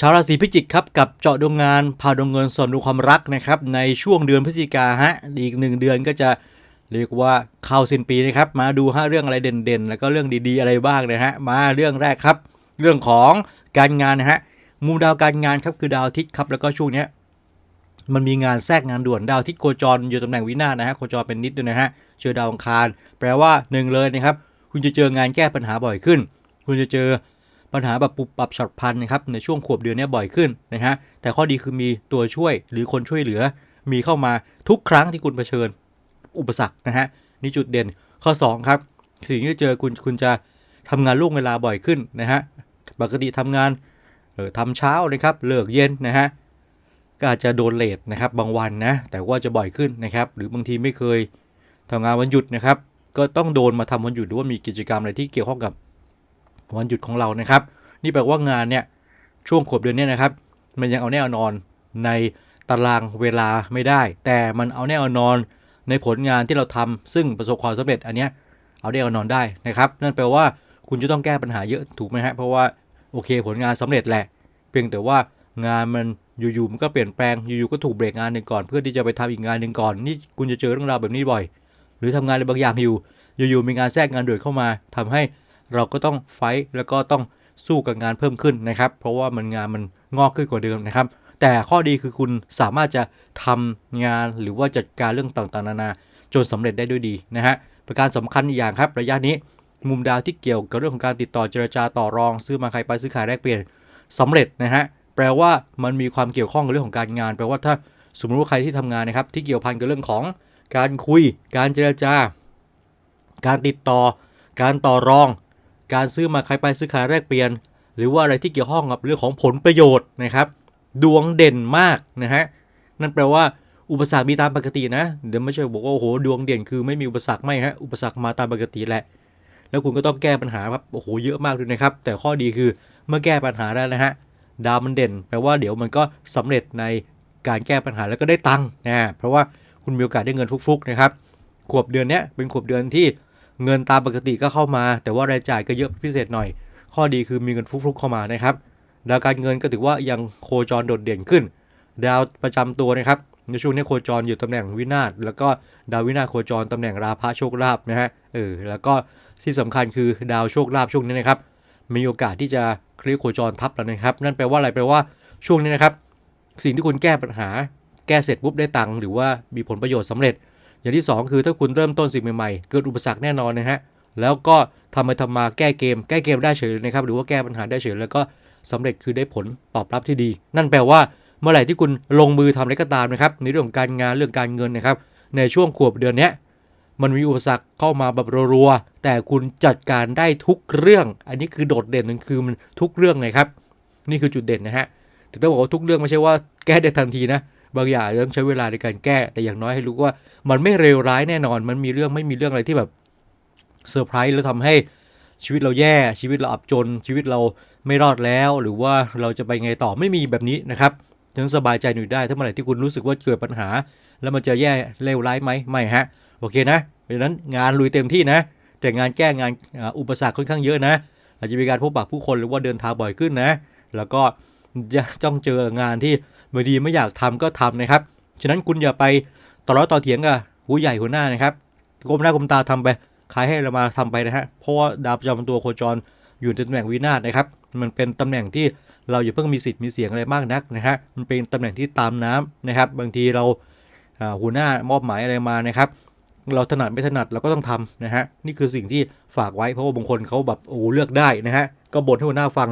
ชาวราศีพิจิกครับกับเจาะดวงงานพาดวงเงินส่วนดูความรักนะครับในช่วงเดือนพฤศจิกาฮะอีกหนึ่งเดือนก็จะเรียกว่าเข้าสิ้นปีนะครับมาดูฮะเรื่องอะไรเด่นๆ แล้วก็เรื่องดีๆอะไรบ้างนะฮะมาเรื่องแรกครับ เรื่องของการงานนะฮะมุมดาวการงานครับคือดาวอาทิตย์ครับแล้วก็ช่วงเนี้ยมันมีงานแทรกงานด่วนดาวอาทิตย์โคจรอยู่ตำแหน่งวินาศนะฮะโคจรเป็นนิดด้วยนะฮะเจอดาวอังคาร แปลว่าหนึ่งเลยนะครับคุณจะเจองานแก้ปัญหาบ่อยขึ้น คุณจะเจอ ปัญหาแบบปุบปับฉับพลันนะครับในช่วงขวบเดือนนี้บ่อยขึ้นนะฮะแต่ข้อดีคือมีตัวช่วยหรือคนช่วยเหลือ มีเข้ามาทุกครั้งที่คุณเผชิญอุปสรรคนะฮะนี่จุดเด่นข้อ 2 ครับ สิ่งที่เจอคุณคุณจะทำงานล่วงเวลาบ่อยขึ้นนะฮะปกติทำงานเออทำเช้านะครับเลิกเย็นนะฮะก็อาจจะโดนเลทนะครับบางวันนะแต่ว่าจะบ่อยขึ้นนะครับหรือบางทีไม่เคยทำงานวันหยุดนะครับก็ต้องโดนมาทำวันหยุดหรือว่ามีกิจกรรมอะไรที่เกี่ยวข้องกับ วันหยุดของเรานะครับ นี่แปลว่างานเนี่ยช่วงขวบเดือนเนี้นะครับ มันยังเอาแน่นอนในตารางเวลาไม่ได้ แต่มันเอาแน่นอนในผลงานที่เราทำซึ่งประสบความสำเร็จอันเนี้ยเอาแน่เอานอนได้นะครับ นั่นแปลว่าคุณจะต้องแก้ปัญหาเยอะถูกไหมฮะเพราะว่าโอเคผลงานสำเร็จแหละ เพียงแต่ว่างานมันอยู่ๆมันก็เปลี่ยนแปลงอยู่ๆก็ถูกเบรกงานหนึ่งก่อน เพื่อที่จะไปทำอีกงานหนึ่งก่อนนี่คุณจะเจอเรื่องราวแบบนี้บ่อย หรือทำงานอะไรบางอย่างอยู่อยู่ๆมีงานแทรกงานด่วนเข้ามาทำให้ เราก็ต้องไฟท์แล้วก็ต้องสู้กับงานเพิ่มขึ้นนะครับ เพราะว่ามันงานมันงอกขึ้นกว่าเดิมนะครับ แต่ข้อดีคือคุณสามารถจะทำงานหรือว่าจัดการเรื่องต่างๆ นานาจนสำเร็จได้ด้วยดีนะฮะประการสำคัญอีกอย่างครับระยะนี้มุมดาวที่เกี่ยวกับเรื่องของการติดต่อเจรจาต่อรอง ซื้อมาใครไปซื้อขายแลกเปลี่ยนสำเร็จนะฮะแปลว่ามันมีความเกี่ยวข้องกับเรื่องของการงาน แปลว่าถ้าสมมติว่าใครที่ทำงานนะครับที่เกี่ยวพันกับเรื่องของการคุย การเจรจา การติดต่อ การต่อรอง การซื้อมาใครไปซื้อขายแลกเปลี่ยน หรือว่าอะไรที่เกี่ยวข้องกับเรื่องของผลประโยชน์นะครับ ดวงเด่นมากนะฮะนั่นแปลว่าอุปสรรคมีตามปกตินะ เดี๋ยวไม่ใช่บอกว่าโอ้โหดวงเด่นคือไม่มีอุปสรรคไม่ฮะอุปสรรคมาตามปกติแหละ แล้วคุณก็ต้องแก้ปัญหาครับโอ้โหเยอะมากเลยนะครับ แต่ข้อดีคือเมื่อแก้ปัญหาได้นะฮะดาวมันเด่นแปลว่าเดี๋ยวมันก็สำเร็จในการแก้ปัญหาแล้วก็ได้ตังค์นะเพราะว่าคุณมีโอกาสได้เงินฟุกๆนะครับขวบเดือนเนี้ยเป็นขวบเดือนที่ เงินตามปกติก็เข้ามา แต่ว่ารายจ่ายก็เยอะพิเศษหน่อย ข้อดีคือมีเงินฟุกๆเข้ามานะครับดาวการเงินก็ถือว่ายังโคจรโดดเด่นขึ้น ดาวประจำตัวนะครับในช่วงนี้โคจรอยู่ตำแหน่งวินาศแล้วก็ดาววินาศโคจรตำแหน่งราพะโชคลาภนะฮะเออแล้วก็ที่สำคัญคือดาวโชคลาภช่วงนี้นะครับ มีโอกาสที่จะคลียร์โคจรทับแล้วนะครับ นั่นแปลว่าอะไรแปลว่าช่วงนี้นะครับ สิ่งที่คุณแก้ปัญหา แก้เสร็จปุ๊บได้ตังค์หรือว่ามีผลประโยชน์สำเร็จ อย่างที่ 2 คือถ้าคุณเริ่มต้นสิ่งใหม่ๆ เกิดอุปสรรคแน่นอนนะฮะ แล้วก็ทำไปทำมาแก้เกม แก้เกมได้เฉยเลยนะครับ หรือว่าแก้ปัญหาได้เฉย แล้วก็สำเร็จคือได้ผลตอบรับที่ดี นั่นแปลว่าเมื่อไหร่ที่คุณลงมือทำอะไรก็ตามนะครับ ในเรื่องของการงานเรื่องการเงินนะครับ ในช่วงขวบเดือนนี้มันมีอุปสรรคเข้ามาแบบรัวๆ แต่คุณจัดการได้ทุกเรื่อง อันนี้คือโดดเด่นมันคือมันทุกเรื่องไงครับ นี่คือจุดเด่นนะฮะ แต่ต้องบอกว่าทุกเรื่องไม่ใช่ว่าแก้ได้ทันทีนะ บางอย่างต้องใช้เวลาในการแก้ แต่อย่างน้อยให้รู้ว่ามันไม่เลวร้ายแน่นอน มันมีเรื่องไม่มีเรื่องอะไรที่แบบเซอร์ไพรส์แล้วทำให้ชีวิตเราแย่ ชีวิตเราอับจน ชีวิตเราไม่รอดแล้ว หรือว่าเราจะไปไงต่อไม่มีแบบนี้นะครับถึงสบายใจหน่อยได้ถ้าเมื่อไหร่ที่คุณรู้สึกว่าเกิดปัญหา แล้วมันจะแย่เลวร้ายไหมไม่ฮะโอเคนะเพราะฉะนั้นงานลุยเต็มที่นะ แต่งานแก้งานอุปสรรคค่อนข้างเยอะนะ อาจจะมีการพบปะผู้คนหรือว่าเดินทางบ่อยขึ้นนะ แล้วก็จะต้องเจองานที่ บางทีไม่อยากทำก็ทำนะครับ ฉะนั้นคุณอย่าไปต่อร้อต่อเถียงกับหูใหญ่หัวหน้านะครับก้มหน้าก้มตาทำไปขายให้เรามาทำไปนะฮะเพราะว่าดาวประจำตัวโคจรอยู่ในตำแหน่งวินาศนะครับ มันเป็นตำแหน่งที่เราอย่าเพิ่งมีสิทธิ์มีเสียงอะไรมากนักนะฮะมันเป็นตำแหน่งที่ตามน้ำนะครับ บางทีเราหัวหน้ามอบหมายอะไรมานะครับ เราถนัดไม่ถนัดเราก็ต้องทำนะฮะนี่คือสิ่งที่ฝากไว้เพราะว่าบางคนเขาแบบโอ้เลือกได้นะฮะก็บ่นให้หัวหน้าฟัง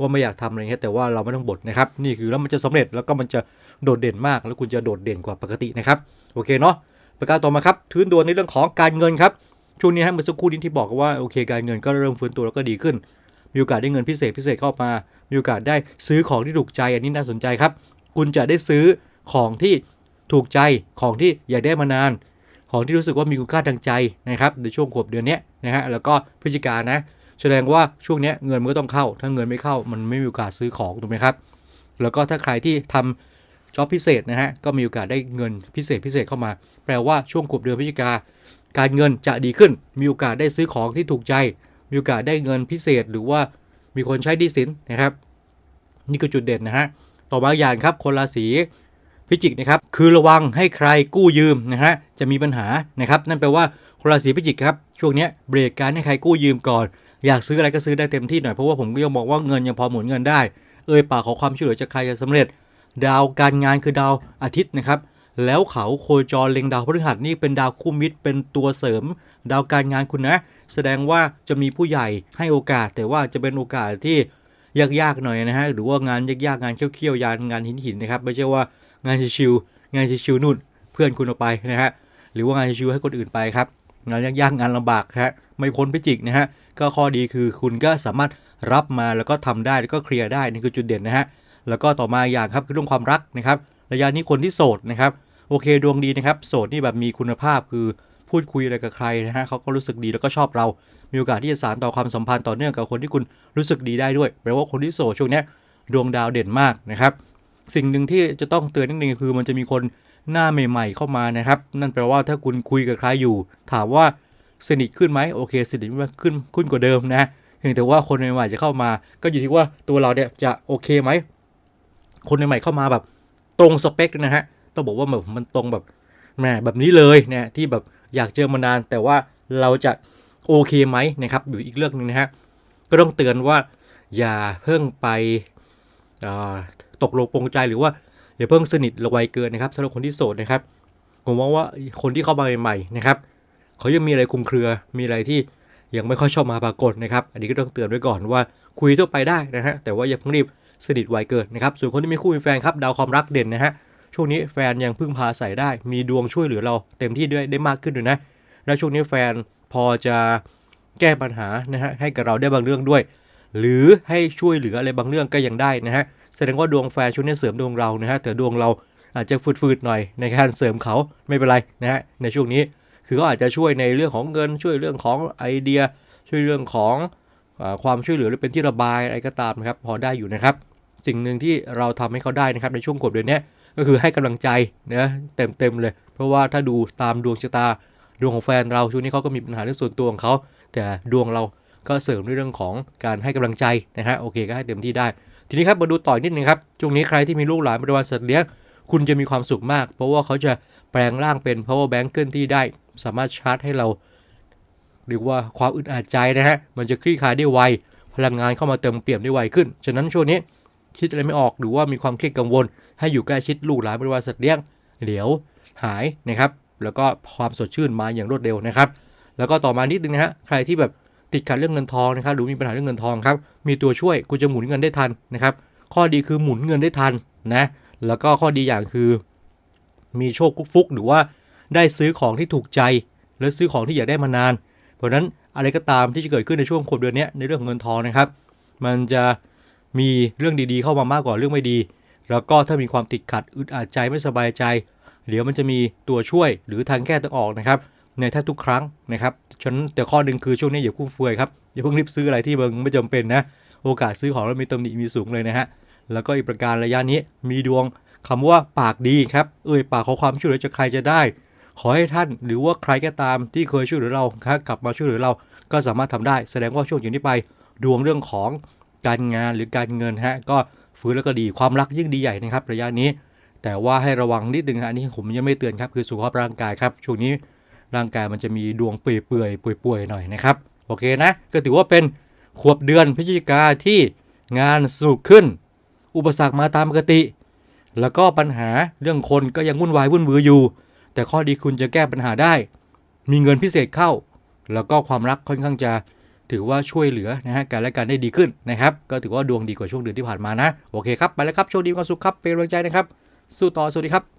ว่าไม่อยากทำอะไรเงี้ยแต่ว่าเราไม่ต้องบ่นนะครับนี่คือแล้วมันจะสำเร็จแล้วก็มันจะโดดเด่นมาก แล้วคุณจะโดดเด่นกว่าปกตินะครับโอเคเนาะประการต่อมาครับทื้นดวนในเรื่องของการเงินครับช่วงนี้ฮะเมื่อสักครู่นี้ที่บอกว่าโอเคการเงินก็เริ่มฟื้นตัวแล้วก็ดีขึ้น มีโอกาสได้เงินพิเศษพิเศษเข้ามา มีโอกาสได้ซื้อของที่ถูกใจอันนี้น่าสนใจครับ คุณจะได้ซื้อของที่ถูกใจของที่อยากได้มานาน ของที่รู้สึกว่ามีคุณค่าทางใจนะครับในช่วงขวบเดือนนี้นะฮะแล้วก็พฤศจิกานะ แสดงว่าช่วงนี้เงินมันก็ต้องเข้า ถ้าเงินไม่เข้ามันไม่มีโอกาสซื้อของถูกไหมครับ แล้วก็ถ้าใครที่ทำจ็อบพิเศษนะฮะก็มีโอกาสได้เงินพิเศษพิเศษเข้ามา แปลว่าช่วงขวบเดือนพฤศจิกาการเงินจะดีขึ้น มีโอกาสได้ซื้อของที่ถูกใจ มีโอกาสได้เงินพิเศษหรือว่ามีคนใช้ดีสินนะครับ นี่คือจุดเด่นนะฮะต่อมาอย่างครับคนราศีพิจิกนะครับคือระวังให้ใครกู้ยืมนะฮะจะมีปัญหานะครับ นั่นแปลว่าคนราศีพิจิกครับช่วงนี้เบรกการให้ใครกู้ยืมก่อน อยากซื้ออะไรก็ซื้อได้เต็มที่หน่อยเพราะว่าผมก็ยังบอกว่าเงินยังพอหมุนเงินได้ เอ่ยปากขอความช่วยเหลือจากใครจะสำเร็จ ดาวการงานคือดาวอาทิตย์นะครับ แล้วเขาโคจรเล็งดาวพฤหัสนี่เป็นดาวคู่มิตรเป็นตัวเสริม ดาวการงานคุณนะ แสดงว่าจะมีผู้ใหญ่ให้โอกาส แต่ว่าจะเป็นโอกาสที่ยากๆหน่อยนะฮะหรือว่างานยากๆงานเขี้ยวๆยานงานหินๆนะครับไม่ใช่ว่างานชิวๆงานชิวๆนู่นเพื่อนคุณเอาไปนะฮะหรือว่างานชิวๆให้คนอื่นไปครับ งานยากๆงานลำบากฮะไม่พ้นพิจิกนะฮะก็ข้อดีคือคุณก็สามารถรับมาแล้วก็ทำได้แล้วก็เคลียร์ได้นี่คือจุดเด่นนะฮะแล้วก็ต่อมาอย่างครับคือเรื่องความรักนะครับระยะนี้คนที่โสดนะครับโอเคดวงดีนะครับโสดนี่แบบมีคุณภาพคือพูดคุยอะไรกับใครนะฮะเขาก็รู้สึกดีแล้วก็ชอบเรา มีโอกาสที่จะสานต่อความสัมพันธ์ต่อเนื่องกับคนที่คุณรู้สึกดีได้ด้วยแปลว่าคนที่โสดช่วงนี้ดวงดาวเด่นมากนะครับสิ่งหนึ่งที่จะต้องเตือนนิดนึงคือมันจะมีคน หน้าใหม่ๆ เข้ามานะครับ นั่นแปลว่าถ้าคุณคุยกับใครอยู่ ถามว่าสนิทขึ้นไหมโอเคสนิทมากขึ้นขึ้นกว่าเดิมนะเพียงแต่ว่าคนใหม่ๆจะเข้ามา ก็อยู่ที่ว่าตัวเราเนี่ยจะโอเคไหมคนใหม่ๆเข้ามาแบบตรงสเปคนะฮะต้องบอกว่าแบบมันตรงแบบแหมแบบนี้เลยเนี่ยที่แบบอยากเจอมานาน แต่ว่าเราจะโอเคไหมนะครับอยู่อีกเรื่องหนึงนะฮะก็ต้องเตือนว่าอย่าเพิ่งไปตกลงปรงใจหรือว่า อย่าเพิ่งสนิทระไวเกินนะครับสำหรับคนที่โสดนะครับผมมองว่าคนที่เข้ามาใหม่ๆนะครับเขายังมีอะไรคลุมเครือ มีอะไรที่ยังไม่ค่อยชอบมาปรากฏนะครับ อันนี้ก็ต้องเตือนไว้ก่อนว่าคุยทั่วไปได้นะฮะแต่ว่าอย่าเพิ่งรีบสนิทไวเกินนะครับ ส่วนคนที่มีคู่มีแฟนครับดาวความรักเด่นนะฮะช่วงนี้แฟนยังพึ่งพาใส่ได้ มีดวงช่วยเหลือเราเต็มที่ด้วยได้มากขึ้นด้วยนะแล้วช่วงนี้แฟนพอจะแก้ปัญหานะฮะให้กับเราได้บางเรื่องด้วย หรือให้ช่วยเหลืออะไรบางเรื่องก็ยังได้นะฮะ แสดงว่าดวงแฟนช่วงนี้เสริมดวงเรานะฮะแต่ดวงเราอาจจะฟืดๆหน่อยในการเสริมเขาไม่เป็นไรนะฮะในช่วงนี้คือเขาอาจจะช่วยในเรื่องของเงินช่วยเรื่องของไอเดีย ช่วยเรื่องของอความช่วยเหลือหรือเป็นที่ระบายอะไรก็ตามนะครับพอได้อยู่นะครับ สิ่งหนึ่งที่เราทำให้เขาได้นะครับในช่วงกดเดือนนี้ก็คือให้กำลังใจนะเต็มเต็มๆเลย เพราะว่าถ้าดูตามดวงชะตาดวงของแฟนเราช่วงนี้เขาก็มีปัญหาเรื่องส่วนตัวของเขาแต่ดวงเราก็เสริมในเรื่องของการให้กำลังใจนะฮะโอเคก็ให้เต็มที่ได้ ทีนี้ครับมาดูต่อนิดนึงครับช่วงนี้ใครที่มีลูกหลานบริวารสัตว์เลี้ยงคุณจะมีความสุขมาก เพราะว่าเขาจะแปลงร่างเป็น power bank เคลื่อนที่ได้ สามารถชาร์จให้เราเรียกว่าความอึดอัดใจนะฮะ มันจะคลี่คลายได้ไว พลังงานเข้ามาเติมเปี่ยมได้ไวขึ้น ฉะนั้นช่วงนี้คิดอะไรไม่ออกหรือว่ามีความเครียดกังวล ให้อยู่ใกล้ชิดลูกหลานบริวารสัตว์เลี้ยงเดี๋ยวหายนะครับ แล้วก็ความสดชื่นมาอย่างรวดเร็วนะครับ แล้วก็ต่อมานิดนึงนะฮะ ใครที่แบบ ติดขัดเรื่องเงินทองนะครับหรือมีปัญหาเรื่องเงินทองครับมีตัวช่วยคุณจะหมุนเงินได้ทันนะครับข้อดีคือหมุนเงินได้ทันนะแล้วก็ข้อดีอย่างคือ มีโชคฟุกๆหรือว่าได้ซื้อของที่ถูกใจหรือซื้อของที่อยากได้มานาน เพราะนั้นอะไรก็ตามที่จะเกิดขึ้นในช่วงขวบเดือนนี้ในเรื่องเงินทองนะครับ มันจะมีเรื่องดีๆ เข้ามามากกว่าเรื่องไม่ดี แล้วก็ถ้ามีความติดขัดอึดอัดใจไม่สบายใจ เดี๋ยวมันจะมีตัวช่วยหรือทางแก้ทางออกนะครับ ในแทบทุกครั้งนะครับฉะนั้นแต่ข้อหนึ่งคือช่วงนี้อย่าฟุ่มเฟือยครับ อย่าเพิ่งรีบซื้ออะไรที่มันไม่จำเป็นนะ โอกาสซื้อของแล้วมีตำหนิมีสูงเลยนะฮะ แล้วก็อีกประการระยะนี้มีดวงคำว่าปากดีครับ เอ่ยปากขอความช่วยเหลือจากใครจะได้ ขอให้ท่านหรือว่าใครก็ตามที่เคยช่วยเหลือเราครับกลับมาช่วยเหลือเราก็สามารถทำได้ แสดงว่าช่วงอย่างนี้ไป ดวงเรื่องของการงานหรือการเงินฮะก็ฟื้นแล้วก็ดีความรักยิ่งดีใหญ่นะครับ ระยะนี้ แต่ว่าให้ระวังนิดนึงฮะอันนี้ผมยังไม่เตือนครับคือสุขภาพร่างกายครับช่วงนี้ ร่างกายมันจะมีดวงเปื่อยเปื่อยป่วยๆหน่อยนะครับโอเคนะก็ถือว่าเป็นขวบเดือนพฤศจิกาที่งานสนุกขึ้น อุปสรรคมาตามปกติ แล้วก็ปัญหาเรื่องคนก็ยังวุ่นวายวุ่นวืออยู่ แต่ข้อดีคุณจะแก้ปัญหาได้ มีเงินพิเศษเข้า แล้วก็ความรักค่อนข้างจะถือว่าช่วยเหลือนะฮะการและการได้ดีขึ้นนะครับ ก็ถือว่าดวงดีกว่าช่วงเดือนที่ผ่านมานะ โอเคครับ ไปแล้วครับ โชคดีความสุขครับ เป็นกำลังใจนะครับ สู้ต่อ สวัสดีครับ